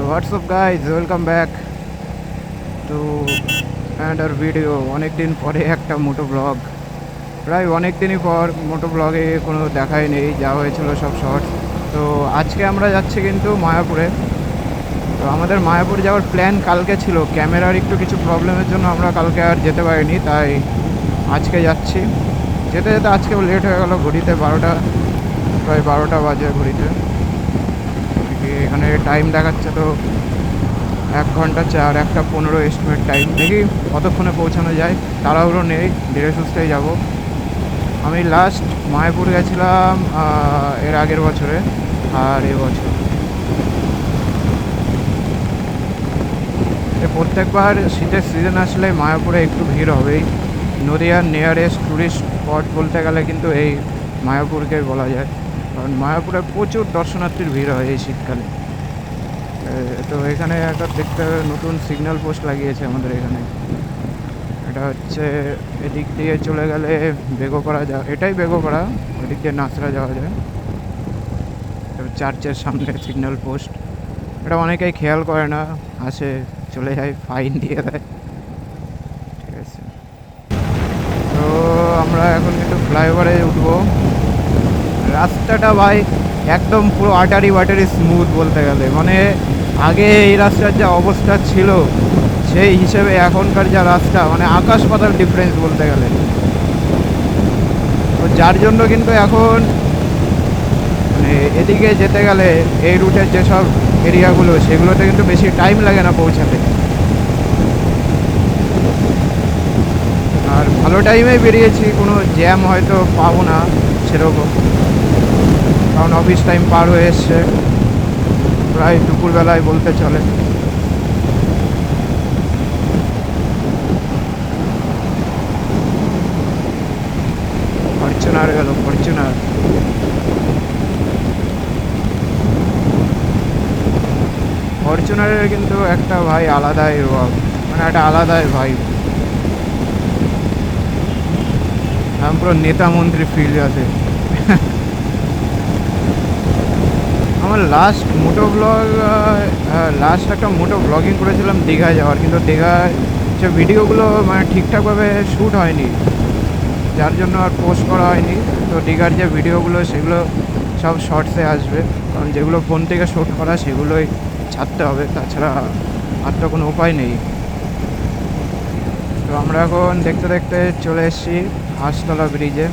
So, what's guys welcome back to another video. অনেক দিন পরে একটা মোটো ব্লগ প্রায় অনেক দিনই পর মোটো ব্লগে কোনো দেখাই নেই, যা হয়েছিল সব শর্ট তো, আজকে আমরা যাচ্ছি কিন্তু মায়াপুরে। তো, আমাদের মায়াপুর যাওয়ার প্ল্যান কালকে ছিল। ক্যামেরার একটু কিছু প্রবলেমের জন্য আমরা কালকে আর যেতে পারিনি, তাই আজকে যাচ্ছি। যেতে যেতে আজকে লেট হয়ে গেল, ঘড়িতে বারোটা, প্রায় বারোটা বাজে ঘড়িতে। এখানে টাইম দেখাচ্ছে তো এক ঘণ্টা চার, একটা পনেরো এস্টিমেট টাইম দেখি কতক্ষণে পৌঁছানো যায়। তাড়াহুড়ো নেই, ধীরে সুস্থেই যাব। আমি লাস্ট মায়াপুর গেছিলাম এর আগের বছরে আর এবছর প্রত্যেকবার শীতের সিজন আসলে মায়াপুরে একটু ভিড় হবেই। নদিয়ার নিয়ারেস্ট ট্যুরিস্ট স্পট বলতে গেলে কিন্তু এই মায়াপুরকে বলা যায়। কারণ মায়াপুরে প্রচুর দর্শনার্থীর ভিড় হয় এই শীতকালে। তো এখানে একটা দেখতে নতুন সিগন্যাল পোস্ট লাগিয়েছে আমাদের এখানে। এটা হচ্ছে এদিক দিয়ে চলে গেলে বেগোপাড়া যা এটাই বেগোপাড়া এদিক দিয়ে নাচরা যাওয়া যায়। চার্চের সামনে সিগন্যাল পোস্ট এটা অনেকেই খেয়াল করে না, আসে, চলে যায় ফাইন দিয়ে দেয়। ঠিক আছে। তো আমরা এখন কিন্তু ফ্লাইওভারে উঠবো। রাস্তাটা ভাই একদম পুরো আটারি বাটারি স্মুথ বলতে গেলে। মানে আগে এই রাস্তার যা অবস্থা ছিল, সেই হিসেবে এখনকার যা রাস্তা মানে আকাশ পাতাল ডিফারেন্স বলতে গেলে। তো যার জন্য কিন্তু এখন মানে এদিকে যেতে গেলে এই রুটের যেসব এরিয়াগুলো সেগুলোতে কিন্তু বেশি টাইম লাগে না পৌঁছাতে। আর ভালো টাইমে বেরিয়েছি, কোনো জ্যাম হয়তো পাবো না সেরকম। কারণ অফিস টাইম পার হয়ে এসছে। প্রায় দুপুরবেলায় বলতে চলে। ফরচুনার গেল, ফরচুনার। ফরচুনারের কিন্তু একটা ভাই আলাদাই রব মানে একটা আলাদাই ভাই। আমি পুরো নেতা মন্ত্রী ফিল্ড আছে। আমার লাস্ট মোটো ব্লগ লাস্ট একটা মোটো ব্লগিং করেছিলাম দীঘায় যাওয়ার, কিন্তু দীঘায় যে ভিডিওগুলো মানে ঠিকঠাকভাবে শ্যুট হয়নি, যার জন্য আর পোস্ট করা হয়নি। তো দীঘার যে ভিডিওগুলো সেগুলো সব শর্টসে আসবে। কারণ যেগুলো ফোন থেকে শ্যুট করা, সেগুলোই ছাড়তে হবে। তাছাড়া আর তো কোনো উপায় নেই। তো আমরা এখন দেখতে দেখতে চলে এসেছি হাঁসতলা ব্রিজে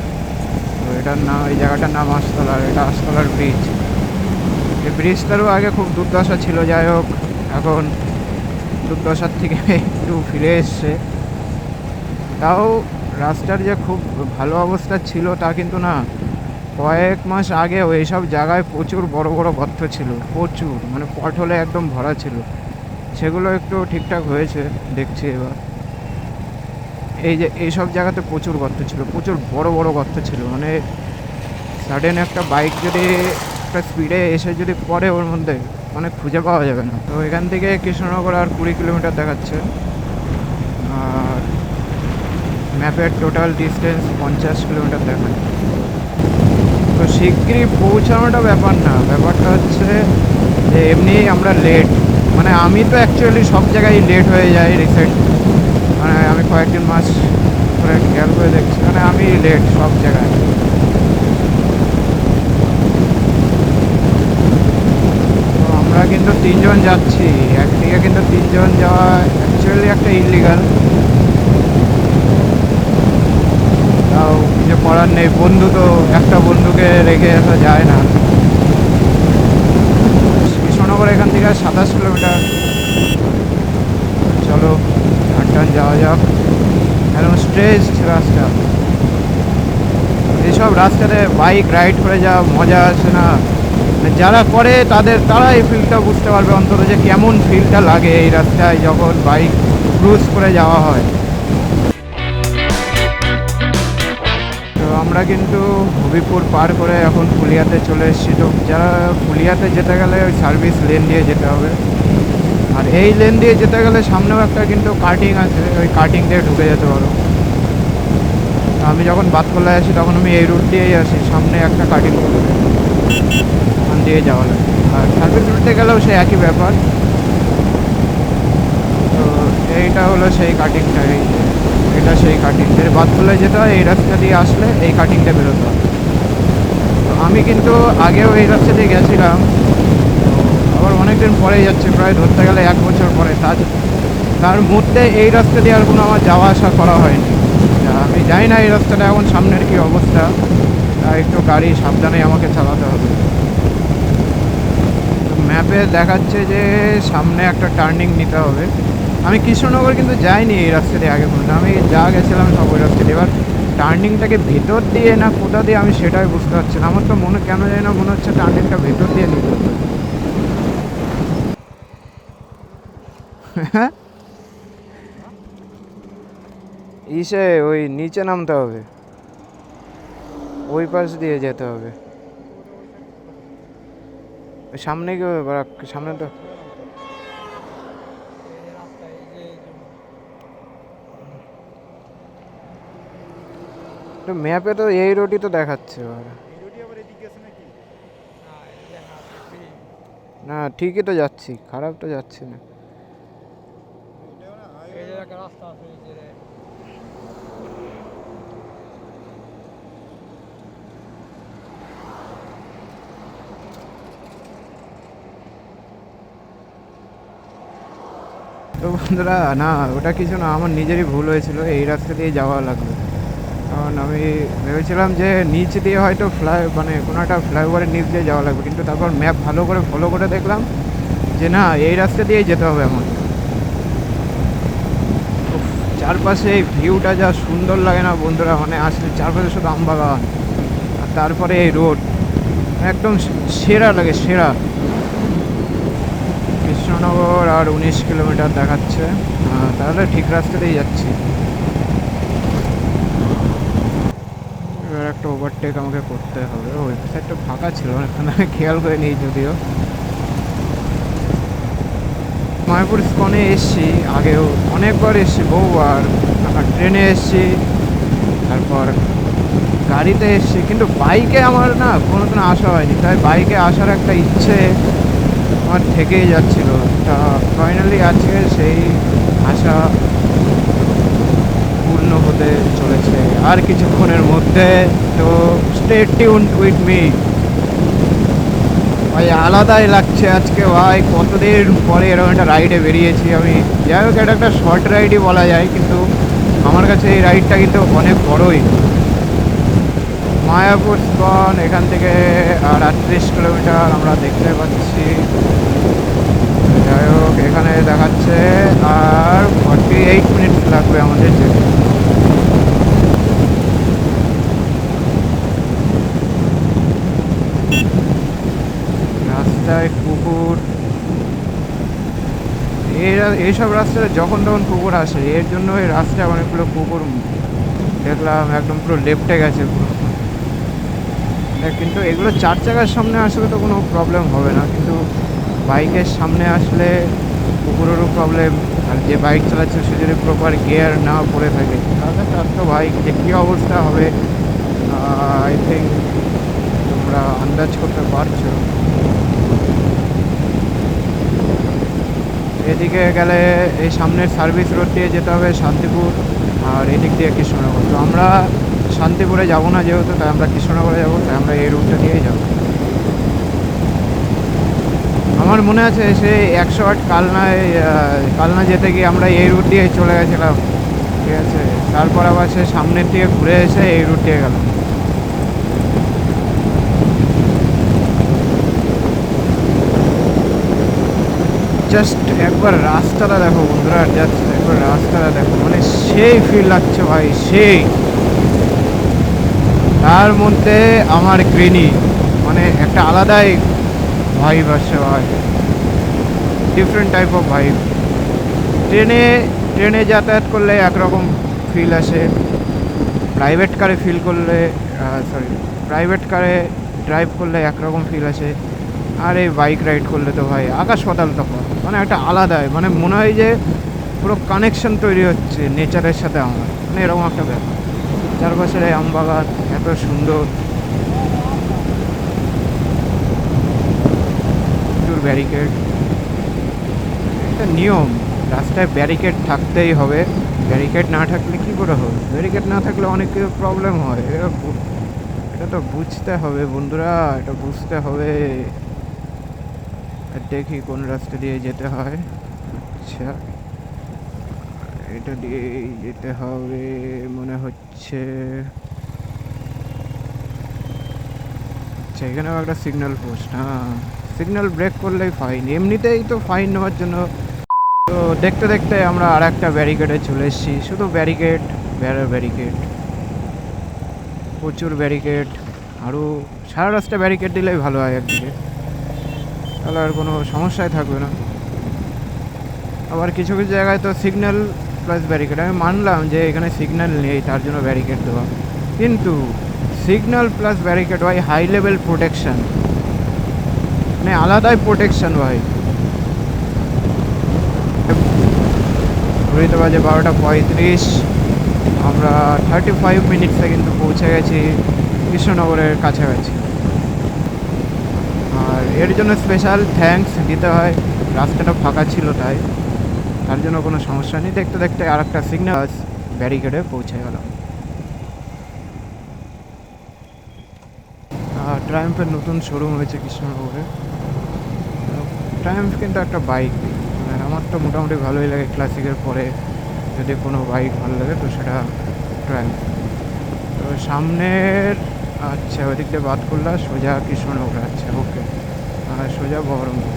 তো এটার নাম এই জায়গাটার নাম হাঁসতলা, এটা হাঁসতলার ব্রিজ এই ব্রিজটারও আগে খুব দুর্দশা ছিল, যাই হোক, এখন দুর্দশার থেকে একটু ফিরে এসছে। তাও রাস্তার যে খুব ভালো অবস্থা ছিল, তা কিন্তু না। কয়েক মাস আগেও এইসব জায়গায় প্রচুর বড় বড় গর্ত ছিল, প্রচুর মানে পটলে একদম ভরা ছিল। সেগুলো একটু ঠিকঠাক হয়েছে, দেখছি এবার। এই যে, এইসব জায়গাতে প্রচুর গর্ত ছিল, প্রচুর বড় বড় গর্ত ছিল মানে সাডেন একটা বাইক যদি একটা স্পিডে এসে যদি পড়ে ওর মধ্যে মানে খুঁজে পাওয়া যাবে না। তো এখান থেকে কৃষ্ণনগর আর কুড়ি কিলোমিটার দেখাচ্ছে। আর ম্যাপের টোটাল ডিস্টেন্স পঞ্চাশ কিলোমিটার দেখায়। তো শিগগিরই পৌঁছানোটা ব্যাপার না, ব্যাপারটা হচ্ছে যে এমনি আমরা লেট মানে আমি তো অ্যাকচুয়ালি সব জায়গায় লেট হয়ে যাই রিসেন্ট মানে আমি কয়েকদিন মাস ধরে খেয়াল করে দেখছি মানে আমি লেট সব জায়গায় তো আমরা কিন্তু তিনজন যাচ্ছি। একদিকে কিন্তু তিনজন যাওয়া অ্যাকচুয়ালি একটা ইলিগাল তাও কিছু করার নেই। বন্ধু তো, একটা বন্ধুকে রেখে আসা যায় না। কৃষ্ণনগর এখান থেকে সাতাশ কিলোমিটার। চলো টান যাওয়া যাক। একদম স্ট্রেচ রাস্তা। এসব রাস্তাতে বাইক রাইড করে যা মজা আছে না। যারা করে তাদের তারা এই ফিলটা বুঝতে পারবে অন্তত যে কেমন ফিলটা লাগে এই রাস্তায় যখন বাইক ক্রুজ করে যাওয়া হয়। তো আমরা কিন্তু হবিপুর পার করে এখন ফুলিয়াতে চলে এসেছি। তো যারা ফুলিয়াতে যেতে গেলে ওই সার্ভিস লেন দিয়ে যেতে হবে। আর এই লেন দিয়ে যেতে গেলে সামনেও একটা কিন্তু কাটিং আছে, ওই কাটিং দিয়ে ঢুকে যেতে পারো। আমি যখন বাতকলায় আসি তখন আমি এই রুট দিয়েই আসি, সামনে একটা কাটিং দিয়ে যাওয়া লাগে। আর সার্ভিস রুটে গেলেও সে একই ব্যাপার। তো এইটা হলো সেই কাটিংটা এই এটা সেই কাটিং এর যেতে হয়, এই রাস্তা দিয়ে আসলে এই কাটিংটা বেরোতে হয়। তো আমি কিন্তু আগেও এই রাস্তা দিয়ে গেছিলাম। আবার অনেকদিন পরে যাচ্ছে, প্রায় ধরতে গেলে এক বছর পরে। তার তার মধ্যে এই রাস্তা দিয়ে আর কোনো আমার যাওয়া আসা করা হয়নি। আমি জানি না এই রাস্তাটা এখন সামনের কি অবস্থা। একটু গাড়ি সাবধানে আমাকে চালাতে হবে। ম্যাপে দেখাচ্ছে যে সামনে একটা টার্নিং নিতে হবে। আমি কৃষ্ণনগর কিন্তু যাইনি এই রাস্তা দিয়ে আগে পর্যন্ত। আমি যা গেছিলাম সব ওই রাস্তা দিয়ে এবার টার্নিংটাকে ভেতর দিয়ে না কোথা দিয়ে আমি সেটাই বুঝতে পারছি না। আমার তো মনে কেন যায় না, মনে হচ্ছে টার্নিংটা ভেতর দিয়ে নিতে হবে। হ্যাঁ? ইসে, ওই নিচে নামতে হবে। ওই পাশ দিয়ে যেতে হবে সামনে কি হবে? সামনে তো ম্যাপে তো এই রোডই তো দেখাচ্ছে। না, ঠিকই তো যাচ্ছি, খারাপ তো যাচ্ছি না তো বন্ধুরা, না, ওটা কিছু না, আমার নিজেরই ভুল হয়েছিল, এই রাস্তা দিয়ে যাওয়া লাগবে কারণ আমি ভেবেছিলাম যে নিচ দিয়ে হয়তো ফ্লাই মানে কোনো একটা ফ্লাইওভারের নিচ দিয়ে যাওয়া লাগবে, কিন্তু তারপর ম্যাপ ভালো করে ফলো করে দেখলাম যে না, এই রাস্তা দিয়েই যেতে হবে আমার চারপাশে এই ভিউটা যা সুন্দর লাগে না বন্ধুরা মানে আসলে চারপাশে শুধু আম বাগান আর তারপরে এই রোড একদম সেরা লাগে, সেরা। কৃষ্ণনগর আর উনিশ কিলোমিটার দেখাচ্ছে। তাহলে ঠিক রাস্তাতেই যাচ্ছি। এবার একটা ওভারটেক আমাকে করতে হবে। ওই সাইডটা ফাঁকা ছিল, এখানে খেয়াল করে নিই যদিও। মায়াপুর স্কনে এসছি, আগেও অনেকবার এসছি, বহুবার। ট্রেনে এসছি, তারপর গাড়িতে এসছি, কিন্তু বাইকে আমার না কোনোদিন আসা হয়নি। তাই বাইকে আসার একটা ইচ্ছে আমার থেকেই যাচ্ছিল। তা ফাইনালি আজকে সেই আশা পূর্ণ হতে চলেছে আর কিছুক্ষণের মধ্যে, তো স্টে টিউন উইথ মি ভাই, আলাদাই লাগছে আজকে, ভাই, কতদিন পরে এরকম একটা রাইডে বেরিয়েছি আমি। যাই হোক, এটা একটা শর্ট রাইডই বলা যায়, কিন্তু আমার কাছে এই রাইডটা কিন্তু অনেক বড়ই। মায়াপুর স্কন, এখান থেকে আর আটত্রিশ কিলোমিটার আমরা দেখতে পাচ্ছি। এখানে দেখাচ্ছে আর ফর্টি এইট মিনিট লাগবে আমাদের যেতে। রাস্তায় কুকুর এই রা- এইসব রাস্তায় যখন তখন কুকুর আসে, এর জন্য এই রাস্তায় অনেকগুলো কুকুর দেখলাম, একদম পুরো লেফটে গেছে কিন্তু এগুলো চার চাকার সামনে আসলে তো কোনো প্রবলেম হবে না, কিন্তু বাইকের সামনে আসলে কুকুরেরও প্রবলেম আর যে বাইক চালাচ্ছে সে যদি প্রপার গিয়ার না পড়ে থাকে, তাহলে তার তো বাইক যে কী অবস্থা হবে? আই থিঙ্ক তোমরা আন্দাজ করতে পারছ। এদিকে গেলে এই সামনের সার্ভিস রোড দিয়ে যেতে হবে শান্তিপুর, আর এদিক দিয়ে কৃষ্ণনগর। তো আমরা শান্তিপুরে যাব না যেহেতু, তাই আমরা কৃষ্ণনগরে যাব, তাই আমরা এই রুটটা দিয়েই যাব। আমার মনে আছে সে একশো আট কালনায় কালনা যেতে গিয়ে আমরা এই রুট দিয়ে চলে গেছিলাম। ঠিক আছে? তারপর আবার সে সামনের দিকে ঘুরে এসে এই রুট দিয়ে গেলাম জাস্ট একবার রাস্তাটা দেখো বন্ধুরা জাস্ট একবার রাস্তাটা দেখো। মানে সেই ফিল লাগছে ভাই, সেই। তার মধ্যে আমার গ্রিনি মানে একটা আলাদাই ভাইব আসছে ভাই ডিফারেন্ট টাইপ অফ ভাইব ট্রেনে ট্রেনে যাতায়াত করলে একরকম ফিল আসে। প্রাইভেট কারে ফিল করলে সরি প্রাইভেট কারে ড্রাইভ করলে একরকম ফিল আসে। আর এই বাইক রাইড করলে তো ভাই, আকাশ পাতাল তফাৎ। মানে একটা আলাদাই মানে মনে হয় যে পুরো কানেকশন তৈরি হচ্ছে নেচারের সাথে আমার। মানে এরকম একটা ব্যাপার। চারপাশের এই আম বাগান এত সুন্দর। প্রচুর ব্যারিকেড একটা নিয়ম, রাস্তায় ব্যারিকেড থাকতেই হবে। ব্যারিকেড না থাকলে কি করে হবে? ব্যারিকেড না থাকলে অনেক প্রবলেম হয়। এটা তো বুঝতে হবে বন্ধুরা, এটা বুঝতে হবে। দেখি কোন রাস্তা দিয়ে যেতে হয়। আচ্ছা এটা দিয়ে যেতে হবে মনে হচ্ছে। আচ্ছা এখানেও একটা সিগন্যাল পোস্ট হ্যাঁ। সিগন্যাল ব্রেক করলেই ফাইন এমনিতেই তো ফাইন নেওয়ার জন্য। তো দেখতে দেখতে আমরা আর একটা ব্যারিকেডে চলে এসেছি। শুধু ব্যারিকেড ব্যারা ব্যারিকেড প্রচুর ব্যারিকেড আরও সারা রাস্তা ব্যারিকেড দিলেই ভালো হয় একদিকে। তাহলে আর কোনো সমস্যাই থাকবে না। আবার কিছু কিছু জায়গায় তো সিগন্যাল প্লাস ব্যারিকেড আমি মানলাম যে এখানে সিগন্যাল নেই, তার জন্য ব্যারিকেড দেওয়া। কিন্তু সিগন্যাল প্লাস ব্যারিকেড ভাই হাই লেভেল প্রোটেকশন মানে আলাদাই প্রোটেকশন ভাই। ঘড়িতে বাজে বারোটা পঁয়ত্রিশ, আমরা থার্টি ফাইভ মিনিটসে কিন্তু পৌঁছে গেছি কৃষ্ণনগরের কাছাকাছি। আর এর জন্য স্পেশাল থ্যাঙ্কস দিতে হয়, রাস্তাটা ফাঁকা ছিল তাই। তার জন্য কোনো সমস্যা নেই। দেখতে দেখতে আর একটা সিগন্যাল ব্যারিকেডে পৌঁছে গেলাম। আর ট্রায়াম্ফের নতুন শোরুম হয়েছে কৃষ্ণনগরে। ট্রায়াম্ফ কিন্তু একটা বাইক আমার তো মোটামুটি ভালোই লাগে ক্লাসিকের পরে। যদি কোনো বাইক ভালো লাগে তো সেটা ট্রায়াম্ফ তো সামনের আচ্ছা ওদিক দিয়ে বাদ করলা, সোজা কৃষ্ণনগর আচ্ছা ওকে সোজা বহরমপুর।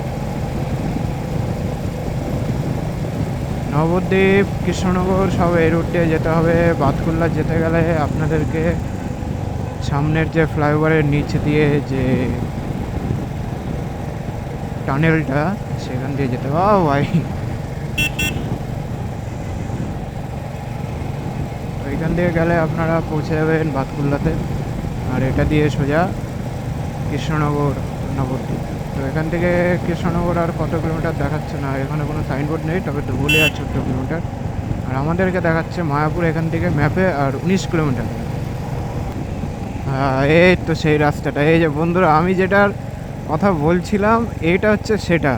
নবদ্বীপ, কৃষ্ণনগর, সব এই রুট যেতে হবে। বাতকুল্লা যেতে গেলে আপনাদেরকে সামনের যে ফ্লাইওভারের নিচ দিয়ে যে টানেলটা, সেখান দিয়ে যেতে হবে ও ভাই ওইখান দিয়ে গেলে আপনারা পৌঁছে যাবেন বাতকুল্লাতে। আর এটা দিয়ে সোজা কৃষ্ণনগর নবদ্বীপ তো এখান থেকে কৃষ্ণনগর আর কত কিলোমিটার দেখাচ্ছে না এখানে কোনো সাইনবোর্ড নেই, তবে ধুবুলিয়া চোদ্দ কিলোমিটার। আর আমাদেরকে দেখাচ্ছে মায়াপুর এখান থেকে ম্যাপে আর উনিশ কিলোমিটার। এই তো সেই রাস্তাটা। এই যে বন্ধুরা আমি যেটার কথা বলছিলাম এটা হচ্ছে সেটা।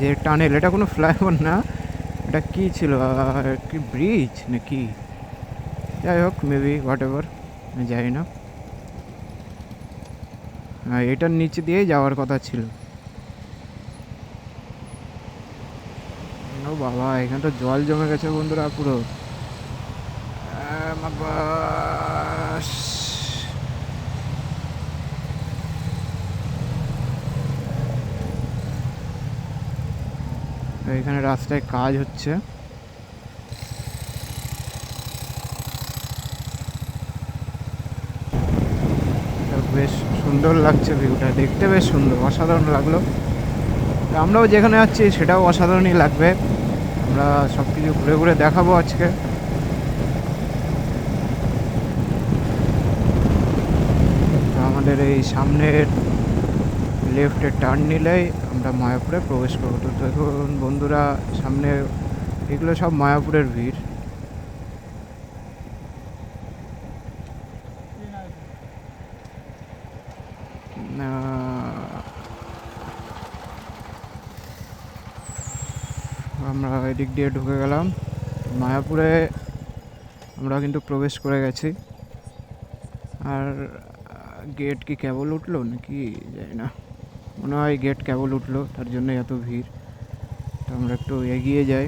যে টানেল এটা কোনো ফ্লাইওভার না। এটা কি ছিল? কি ব্রিজ না কি যাই হোক মেবি হোয়াট এভার জানি না। হ্যাঁ এটার নিচে দিয়েই যাওয়ার কথা ছিল। ও বাবা এখানে তো জল জমে গেছে বন্ধুরা পুরো। আহ, এখানে রাস্তায় কাজ হচ্ছে। বেশ সুন্দর লাগছে ভিউটা, দেখতে বেশ সুন্দর, অসাধারণ লাগল। আমরাও যেখানে যাচ্ছি সেটাও অসাধারণই লাগবে। আমরা সব কিছু ঘুরে ঘুরে দেখাবো আজকে। আমাদের এই সামনের লেফটে টার্ন নিলেই আমরা মায়াপুরে প্রবেশ করব। তো দেখুন বন্ধুরা, সামনে এগুলো সব মায়াপুরের ভিড়। আমরা এদিক দিয়ে ঢুকে গেলাম। মায়াপুরে আমরা কিন্তু প্রবেশ করে গেছি। আর গেট কি কেবল উঠল নাকি? জানি না। মনে হয় গেট কেবল উঠল তার জন্য এত ভিড়। তো আমরা একটু এগিয়ে যাই।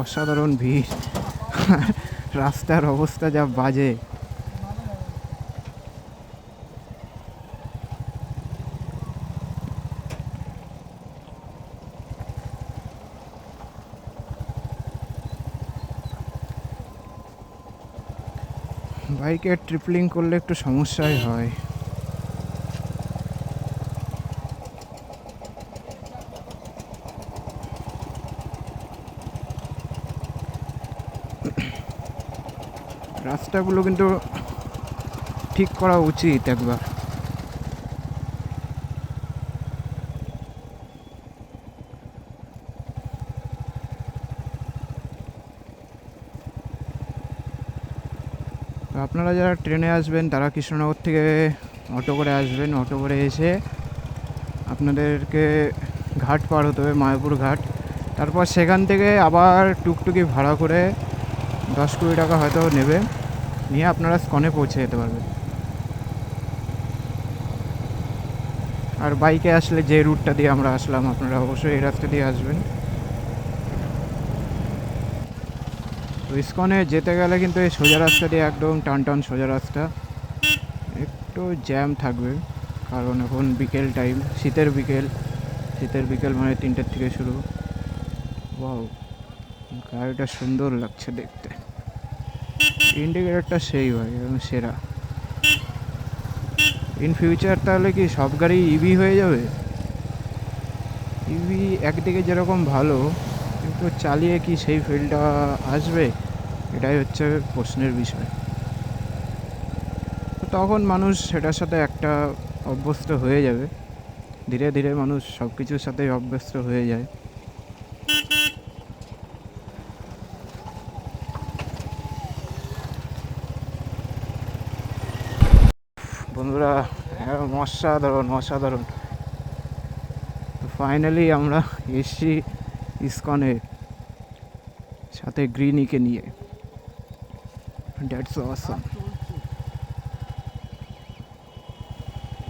অসাধারণ ভিড়। রাস্তার অবস্থা যা বাজে। বাইকে ট্রিপলিং করলে একটু সমস্যাই হয়। রাস্তাগুলো কিন্তু ঠিক করা উচিত একবার। আপনারা যারা ট্রেনে আসবেন, তারা কৃষ্ণনগর থেকে অটো করে আসবেন। অটো করে এসে আপনাদেরকে ঘাট পার হতে হবে, মায়াপুর ঘাট। তারপর সেখান থেকে আবার টুকটুকি ভাড়া করে দশ কুড়ি টাকা হয়তো নেবে। নিয়ে আপনারা স্কনে পৌঁছে যেতে পারবেন। আর বাইকে আসলে যে রুটটা দিয়ে আমরা আসলাম, আপনারা অবশ্যই এই রাস্তা দিয়ে আসবেন। তো ইস্কনে যেতে গেলে কিন্তু এই সোজা রাস্তা দিয়ে একদম টান টান সোজা রাস্তা। একটু জ্যাম থাকবে, কারণ এখন বিকেল টাইম, শীতের বিকেল। শীতের বিকেল মানে তিনটের থেকে শুরু। ওয়াও, গাড়িটা সুন্দর লাগছে দেখতে। ইন্ডিকেটারটা সেই ভাই এবং সেরা। ইন ফিউচার তাহলে কি সব গাড়ি ইভি হয়ে যাবে? ইভি একদিকে যেরকম ভালো, কিন্তু চালিয়ে কি সেই ফিল্ডটা আসবে? এটাই হচ্ছে প্রশ্নের বিষয়। তখন মানুষ সেটার সাথে একটা অভ্যস্ত হয়ে যাবে। ধীরে ধীরে মানুষ সব কিছুর সাথেই অভ্যস্ত হয়ে যায় বন্ধুরা হ্যাঁ, অসাধারণ অসাধারণ। ফাইনালি আমরা এসছি ইসকনের সাথে গ্রিনিকে নিয়ে। দ্যাটস অসাম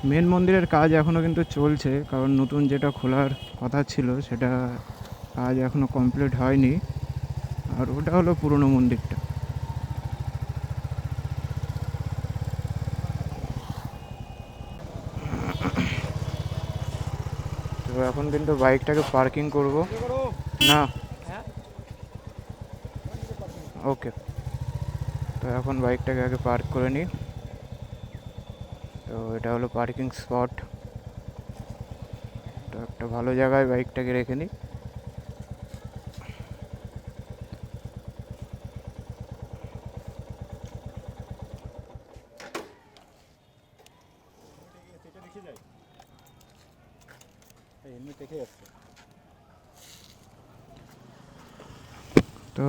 মেন মন্দিরের কাজ এখনও কিন্তু চলছে, কারণ নতুন যেটা খোলার কথা ছিল, সেটা কাজ এখনও কমপ্লিট হয়নি। আর ওটা হলো পুরনো মন্দিরটা। তো এখন কিন্তু বাইকটাকে পার্কিং করব। না। ওকে। তো এখন বাইকটাকে আগে পার্ক করে নিই। তো এটা হলো পার্কিং স্পট। তো একটা ভালো জায়গায় বাইকটাকে রেখে নিই। তো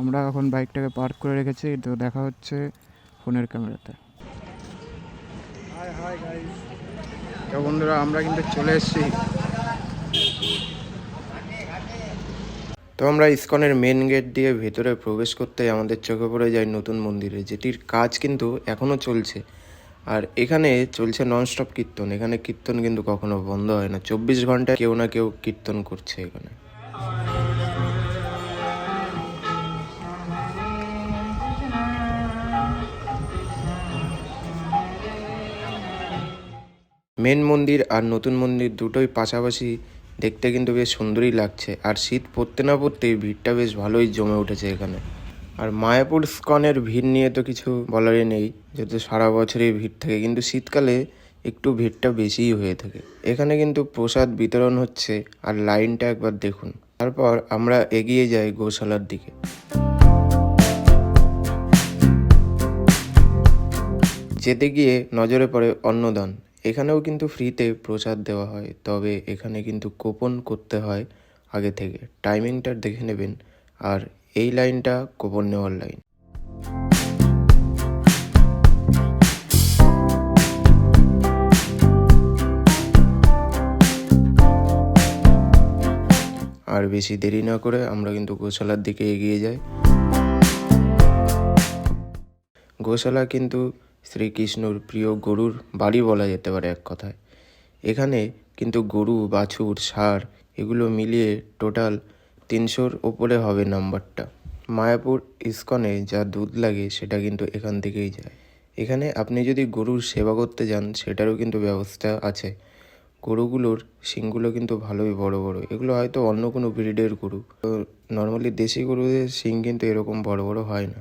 আমরা এখন বাইকটাকে পার্ক করে রেখেছি তো দেখা হচ্ছে ফোনের ক্যামেরাতে। তো বন্ধুরা আমরা কিন্তু চলে এসেছি। তো আমরা ইসকনের মেন গেট দিয়ে ভেতরে প্রবেশ করতেই আমাদের চোখে পড়ে যায় নতুন মন্দিরে যেটির কাজ কিন্তু এখনও চলছে। আর এখানে চলছে ননস্টপ কীর্তন। এখানে কীর্তন কিন্তু কখনো বন্ধ হয় না। চব্বিশ ঘন্টায় কেউ না কেউ কীর্তন করছে এখানে। মেন মন্দির আর নতুন মন্দির দুটোই পাশাপাশি দেখতে কিন্তু বেশ সুন্দরই লাগছে। আর শীত পড়তে না পড়তেই ভিড়টা বেশ ভালোই জমে উঠেছে এখানে। আর মায়াপুর স্কনের ভিড় নিয়ে তো কিছু বলারই নেই, যেহেতু সারা বছরই ভিড় থাকে, কিন্তু শীতকালে একটু ভিড়টা বেশিই হয়ে থাকে। এখানে কিন্তু প্রসাদ বিতরণ হচ্ছে, আর লাইনটা একবার দেখুন। তারপর আমরা এগিয়ে যাই গোশালার দিকে। যেতে গিয়ে নজরে পড়ে অন্নদান। এখানেও কিন্তু ফ্রিতে প্রসাদ দেওয়া হয়, তবে এখানে কিন্তু কোপন করতে হয় আগে থেকে। টাইমিংটা দেখে নেবেন, আর এই লাইনটা কোপন নেওয়ার লাইন। আর বেশি দেরি না করে আমরা কিন্তু গোশালার দিকে এগিয়ে যাই। গোশালা কিন্তু শ্রীকৃষ্ণর প্রিয় গরুর বাড়ি বলা যেতে পারে এক কথায়। এখানে কিন্তু গরু, বাছুর সার এগুলো মিলিয়ে টোটাল তিনশোর ওপরে হবে নাম্বারটা। মায়াপুর ইস্কনে যা দুধ লাগে সেটা কিন্তু এখান থেকেই যায়। এখানে আপনি যদি গরুর সেবা করতে যান, সেটারও কিন্তু ব্যবস্থা আছে। গরুগুলোর শিংগুলো কিন্তু ভালোই বড় বড়। এগুলো হয়তো অন্য কোনো ব্রিডের গরু। তো নর্মালি দেশি গরুদের শিং কিন্তু এরকম বড় বড় হয় না।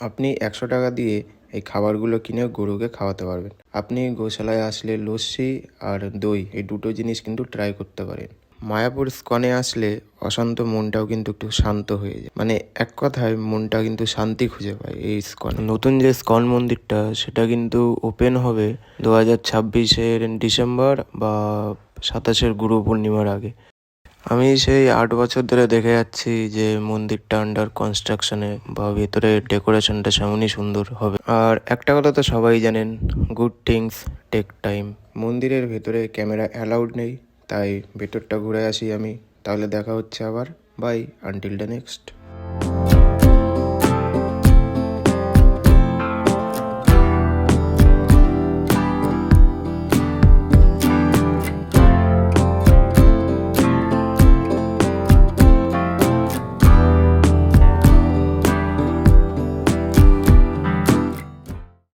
আপনি একশো টাকা দিয়ে এই খাবারগুলো কিনে গরুকে খাওয়াতে পারবেন। আপনি গোশালায় আসলে লস্যি আর দই, এই দুটো জিনিস কিন্তু ট্রাই করতে পারেন। মায়াপুর স্কনে আসলে অশান্ত মনটাও কিন্তু একটু শান্ত হয়ে যায়। মানে এক কথায় মনটা কিন্তু শান্তি খুঁজে পায় এই স্কন। নতুন যে স্কন মন্দিরটা, সেটা কিন্তু ওপেন হবে দু হাজার ছাব্বিশের ডিসেম্বর বা সাতাশের গুরু পূর্ণিমার আগে। আমি সেই আট বছর ধরে দেখে যাচ্ছি যে মন্দিরটা আন্ডার কনস্ট্রাকশনে বা ভেতরে ডেকোরেশনটা সেমনই সুন্দর হবে। আর একটা কথা তো সবাই জানেন গুড থিংস টেক টাইম মন্দিরের ভেতরে ক্যামেরা অ্যালাউড নেই। তাই ভেতরটা ঘুরে আসি আমি। তাহলে দেখা হচ্ছে আবার। By until the next